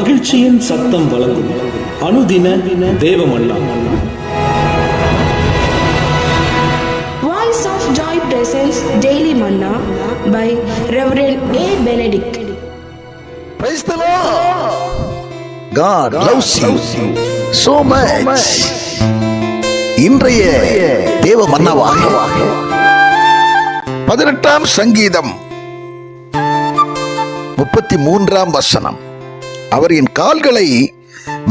மகிழ்ச்சியின் சத்தம் வழங்கும் அனுதின தேவமல்லா of Joy presents Daily Manna by Reverend A. Benedict. Praise the Lord. God loves you so much. இன்றைய தேவ மன்னவாக பதினெட்டாம் சங்கீதம் முப்பத்தி மூன்றாம் வசனம் அவர் என் கால்களை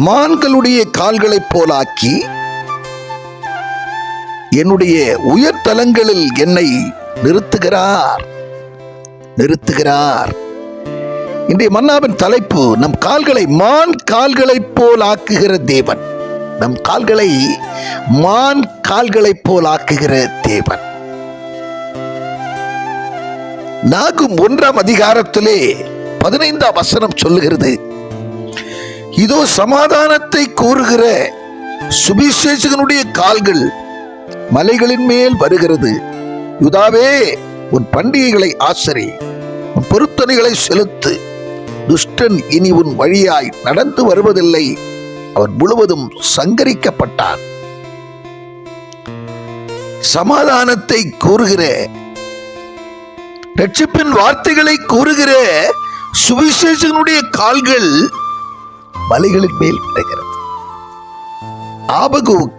மான்களுடைய கால்களைப் போலாக்கி என்னுடைய உயர்தலங்களில் என்னை நிறுத்துகிறார். நிறுத்துகிறார். இன்றைய மன்னாவின் தலைப்பு நம் கால்களை மான் கால்களைப் போல் ஆக்குகிற தேவன். நம் கால்களை மான் கால்களைப் போல் ஆக்குகிற தேவன். நாகும் ஒன்றாம் அதிகாரத்திலே பதினைந்தாம் வசனம் சொல்லுகிறது. இதோ சமாதானத்தை கூறுகிற சுபிசேஷகனுடைய கால்கள் மலைகளின் மேல் வருகிறது. யுதாவே உன் பண்டிகைகளை ஆசரி உன் பொருத்தனைகளை செலுத்து. துஷ்டன் இனி உன் வழியாய் நடந்து வருவதில்லை. அவன் முழுவதும் சங்கரிக்கப்பட்டான். சமாதானத்தை கூறுகிற ரட்சிப்பின் வார்த்தைகளை கூறுகிற சுவிசேஷனுடைய கால்கள் மலைகளின் மேல் விடுகிறது ஆபகு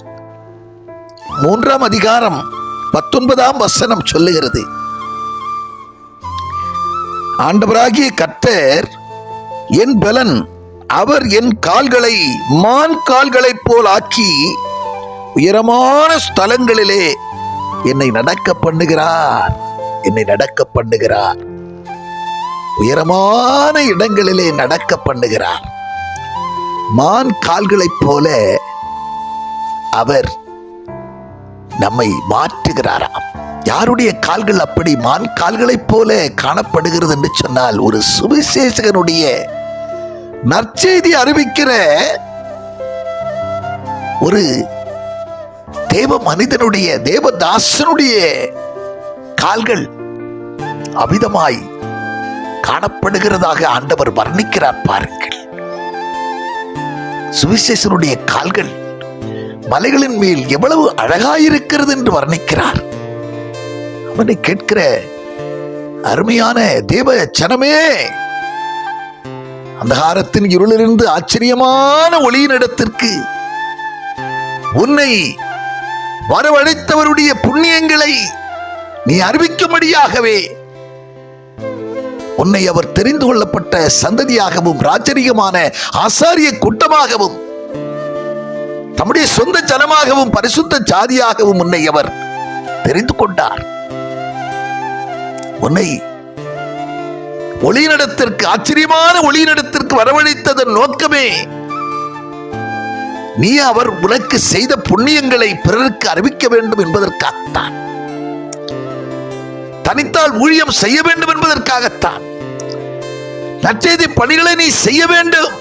மூன்றாம் அதிகாரம் பத்தொன்பதாம் வசனம் சொல்லுகிறது. ஆண்டவராகிய கத்தர் என் பலன் அவர் என் கால்களை மான் கால்களைப் போல் ஆக்கி உயரமான ஸ்தலங்களிலே என்னை நடக்க பண்ணுகிறார். என்னை நடக்க பண்ணுகிறார். உயரமான இடங்களிலே நடக்க பண்ணுகிறார். மான் கால்களைப் போல அவர் நம்மை மாற்றுகிறாராம். யாருடைய கால்கள் அப்படி மான் கால்களைப் போல காணப்படுகிறது என்று சொன்னால் ஒரு சுவிசேஷகனுடைய நற்செய்தி அறிவிக்கிற ஒரு தேவ மனிதனுடைய தேவதாசனுடைய கால்கள் அமிதமாய் காணப்படுகிறதாக ஆண்டவர் வர்ணிக்கிறார் பாருங்கள். சுவிசேஷனுடைய கால்கள் மலைகளின் மேல் எவ்வளவு அழகாயிருக்கிறது என்று வர்ணிக்கிறார். அவனை கேட்கிற அருமையான தேவ சனமே அந்தகாரத்தின் இருளிலிருந்து ஆச்சரியமான ஒளியின் இடத்திற்கு உன்னை வரவழைத்தவருடைய புண்ணியங்களை நீ அறிவிக்கும்படியாகவே உன்னை அவர் தெரிந்து கொள்ளப்பட்ட சந்ததியாகவும் ராஜரிகமான ஆசாரிய கூட்டமாகவும் தம்முடைய சொந்த ஜனமாகவும் பரிசுத்த ஜாதியாகவும் உன்னை அவர் தெரிந்து கொண்டார். உன்னை ஒளிநடத்திற்கு ஆச்சரியமான ஒளிநடத்திற்கு வரவழைத்ததன் நோக்கமே நீ அவர் உனக்கு செய்த புண்ணியங்களை பிறருக்கு அறிவிக்க வேண்டும் என்பதற்காகத்தான். தனித்தால் ஊழியம் செய்ய வேண்டும் என்பதற்காகத்தான். நற்செய்தி பணிகளை நீ செய்ய வேண்டும்.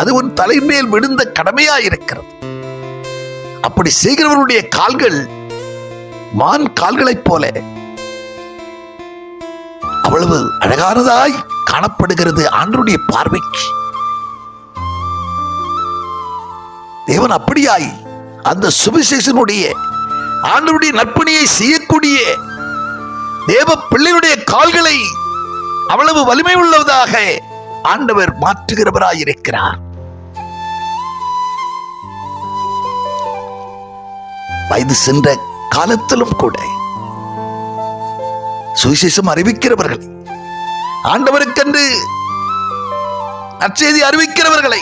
அது உன் தலைமேல் விழுந்த கடமையா இருக்கிறது அப்படி செய்கிறவருடைய கால்கள் மான் கால்களைப் போல அவ்வளவு அழகானதாய் காணப்படுகிறது ஆண்டருடைய பார்வைக்கு. தேவன் அப்படியாய் அந்த சுவிசேஷனுடைய ஆண்டருடைய நற்பணியை செய்யக்கூடிய தேவ பிள்ளையுடைய கால்களை அவ்வளவு வலிமை உள்ளதாக ஆண்டவர் மாற்றுகிறவராயிருக்கிறார் வயது சென்ற காலத்திலும் கூட சுவிசேஷம் அறிவிக்கிறவர்கள் ஆண்டவருக்கென்று நற்செய்தி அறிவிக்கிறவர்களை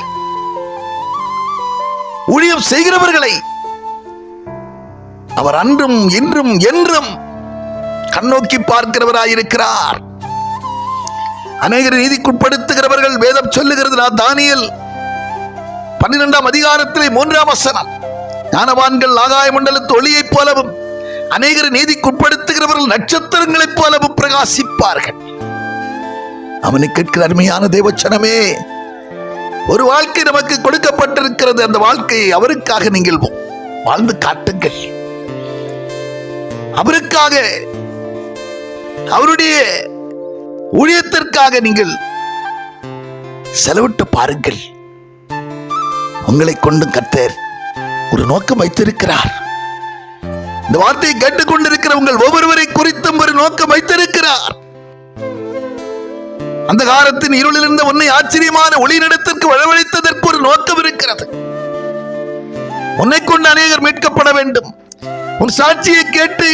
ஊழியம் செய்கிறவர்களை அவர் அன்றும் இன்றும் என்றும் கண்ணோக்கி பார்க்கிறவராயிருக்கிறார். அநேகர் நீதிக்குட்படுத்துகிறவர்கள் வேதம் சொல்லுகிறது நான் தானியல். பன்னிரெண்டாம் அதிகாரத்திலே மூன்றாம் வசனம். ஞானவான்கள் ஆகாய மண்டலத்து ஒளியைப் போலவும் அநேகர் நீதிக்குட்படுத்துகிறவர்கள் நட்சத்திரங்களைப் போலவும் பிரகாசிப்பார்கள். அவனை கேட்கிற அருமையான தேவச்சனமே ஒரு வாழ்க்கை நமக்கு கொடுக்கப்பட்டிருக்கிறது. அந்த வாழ்க்கையை அவருக்காக நீங்கள் வாழ்ந்து காட்டுங்கள். அவருக்காக அவருடைய ஊழியத்திற்காக நீங்கள் செலவிட்டு பாருங்கள். உங்களை கொண்டு கத்தர் ஒரு நோக்கம் வைத்திருக்கிறார். இந்த வார்த்தையை கேட்டுக்கொண்டிருக்கிற உங்கள் ஒவ்வொருவரை குறித்தும் ஒரு நோக்கம் வைத்திருக்கிறார். அந்த காலத்தின் இருளிலிருந்த உன்னை ஆச்சரியமான ஒளி நடத்திற்கு வழவழித்ததற்கு ஒரு நோக்கம் இருக்கிறது. உன்னை கொண்டு அநேகர் மீட்கப்பட வேண்டும். உன் சாட்சியை கேட்டு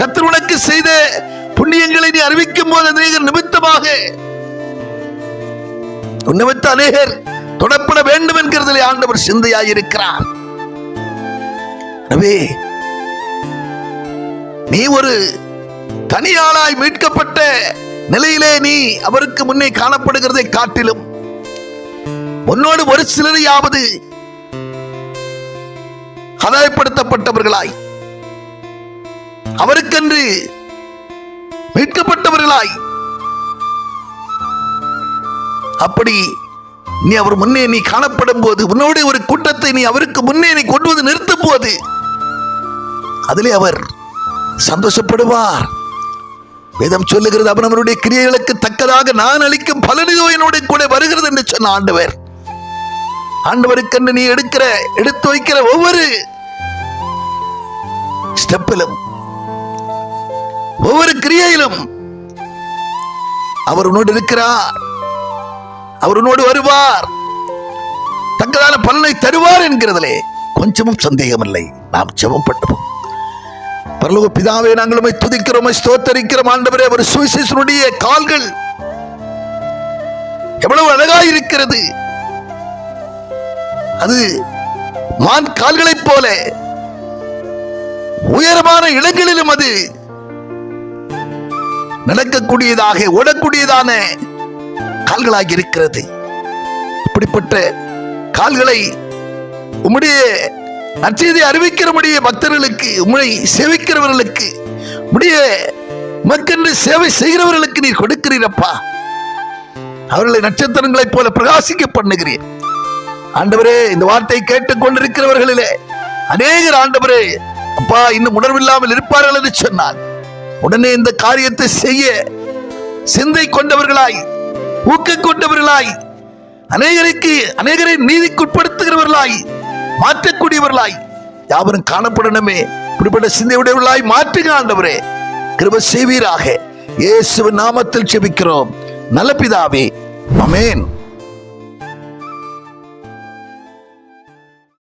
கர்த்தர் உனக்கு செய்த புண்ணியங்களை நீ அறிவிக்கும் போது அநேகர் நிமித்தமாக நிமித்த அநேகர் தொடப்பட வேண்டும் என்கிறதிலே ஆண்டவர் சிந்தையாயிருக்கிறார். எனவே நீ ஒரு தனியாளாய் மீட்கப்பட்ட நிலையிலே நீ அவருக்கு முன்னே காணப்படுகிறதை காட்டிலும் உன்னோடு ஒரு சிலரையாவது கதாயப்படுத்தப்பட்டவர்களாய் அவருக்கென்று மீட்கப்பட்டவர்களாய். அப்படி நீ அவர் முன்னே நீ காணப்படும் போது உன்னோட ஒரு கூட்டத்தை நீ அவருக்கு முன்னே நீ கொண்டு வந்து நிறுத்தும் போது அதிலே அவர் சந்தோஷப்படுவார். வேதம் சொல்லுகிறது அவன் அவருடைய கிரியைகளுக்கு தக்கதாக நான் அளிக்கும் பலனிதோ என்னோட கூட வருகிறது என்று சொன்ன ஆண்டவர். ஆண்டவருக்கென்று நீ எடுக்கிற எடுத்து வைக்கிற ஒவ்வொரு ஸ்டெப்பிலும் ஒவ்வொரு கிரியையிலும் அவர் உன்னோடு இருக்கிறார். அவர் உன்னோடு வருவார். தக்கதான பலனை தருவார் என்கிறதிலே கொஞ்சமும் சந்தேகமில்லை. நாம் ஜெபம் பண்ணுவோம் பரலோக பிதாவே நாங்களுமே உம்மை துதிக்கிறோம் ஸ்தோத்தரிக்கிறோம். ஆண்டவரே ஒரு சுவிசேஷனுடைய கால்கள் எவ்வளவு அழகாய் இருக்கிறது. அது மான் கால்களைப் போல உயரமான இடங்களிலும் அது நடக்கக்கூடியதாக ஓடக்கூடியதான கால்களாக இருக்கிறது. இப்படிப்பட்ட கால்களை உம்முடைய நற்செய்தியை அறிவிக்கிறமுடைய பக்தர்களுக்கு உம்மை சேவிக்கிறவர்களுக்கு உடைய மக்கென்று சேவை செய்கிறவர்களுக்கு நீர் கொடுக்கிறீரப்பா. அவர்களை நட்சத்திரங்களைப் போல பிரகாசிக்க பண்ணுகிறீர். ஆண்டவரே இந்த வார்த்தை கேட்டுக் கொண்டிருக்கிறவர்களிலே அநேகர் ஆண்டவரே அப்பா இன்னும் உணர்வில்லாமல் இருப்பார்கள் என்று சொன்னார். உடனே இந்த காரியத்தை செய்ய சிந்தை கொண்டவர்களாய் ஊக்க கொண்டவர்களாய் அநேகருக்கு அநேகரை நீதிக்குட்படுத்துகிறவர்களாய் மாற்றக்கூடியவர்களாய் யாவரும் காணப்படணுமே. இப்படிப்பட்ட சிந்தையுடையவர்களாய் மாற்றுக ஆண்டவரே. கிருப செய்வீராக. இயேசுவின் நாமத்தில் செபிக்கிறோம் நல்ல பிதாவே. அமேன்